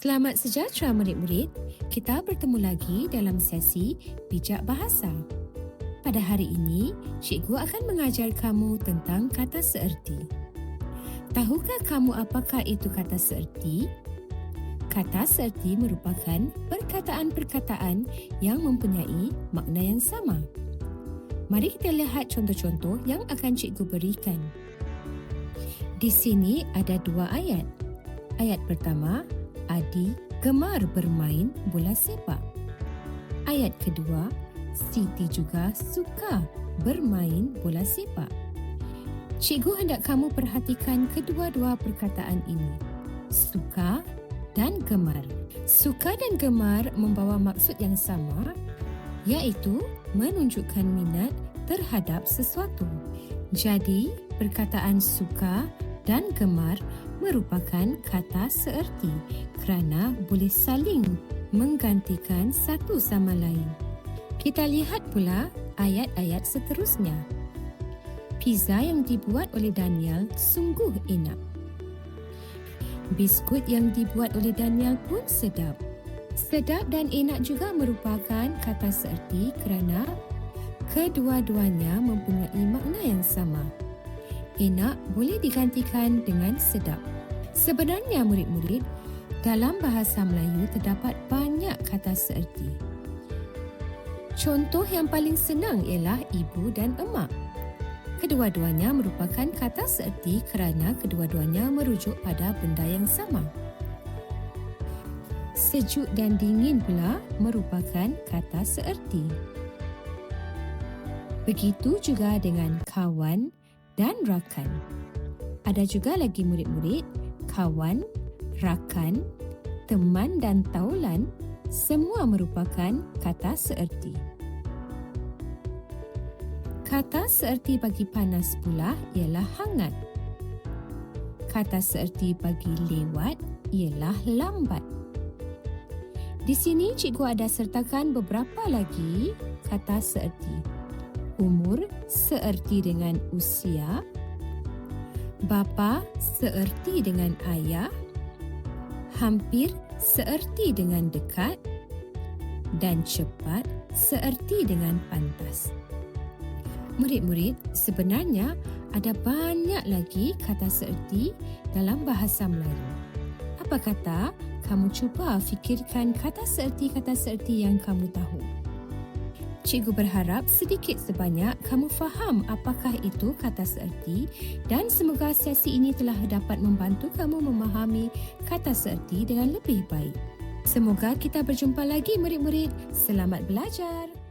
Selamat sejahtera murid-murid. Kita bertemu lagi dalam sesi Bijak Bahasa. Pada hari ini, cikgu akan mengajar kamu tentang kata seerti. Tahukah kamu apakah itu kata seerti? Kata seerti merupakan perkataan-perkataan yang mempunyai makna yang sama. Mari kita lihat contoh-contoh yang akan cikgu berikan. Di sini ada dua ayat. Ayat pertama, Adi gemar bermain bola sepak. Ayat kedua, Siti juga suka bermain bola sepak. Cikgu hendak kamu perhatikan kedua-dua perkataan ini. Suka dan gemar. Suka dan gemar membawa maksud yang sama iaitu menunjukkan minat terhadap sesuatu. Jadi, perkataan suka dan gemar merupakan kata seerti kerana boleh saling menggantikan satu sama lain. Kita lihat pula ayat-ayat seterusnya. Pizza yang dibuat oleh Daniel sungguh enak. Biskut yang dibuat oleh Daniel pun sedap. Sedap dan enak juga merupakan kata seerti kerana kedua-duanya mempunyai makna yang sama enak boleh digantikan dengan sedap. Sebenarnya murid-murid, dalam bahasa Melayu terdapat banyak kata seerti. Contoh yang paling senang ialah ibu dan emak. Kedua-duanya merupakan kata seerti kerana kedua-duanya merujuk pada benda yang sama. Sejuk dan dingin pula merupakan kata seerti. Begitu juga dengan kawan dan rakan. Ada juga lagi murid-murid, kawan, rakan, teman dan taulan semua merupakan kata seerti. Kata seerti bagi panas pula ialah hangat. Kata seerti bagi lewat ialah lambat. Di sini cikgu ada sertakan beberapa lagi kata seerti umur seerti dengan usia, bapa seerti dengan ayah, hampir seerti dengan dekat dan cepat seerti dengan pantas. Murid-murid, sebenarnya ada banyak lagi kata seerti dalam bahasa Melayu. Apa kata kamu cuba fikirkan kata seerti-kata seerti yang kamu tahu? Cikgu berharap sedikit sebanyak kamu faham apakah itu kata seerti dan semoga sesi ini telah dapat membantu kamu memahami kata seerti dengan lebih baik. Semoga kita berjumpa lagi murid-murid. Selamat belajar.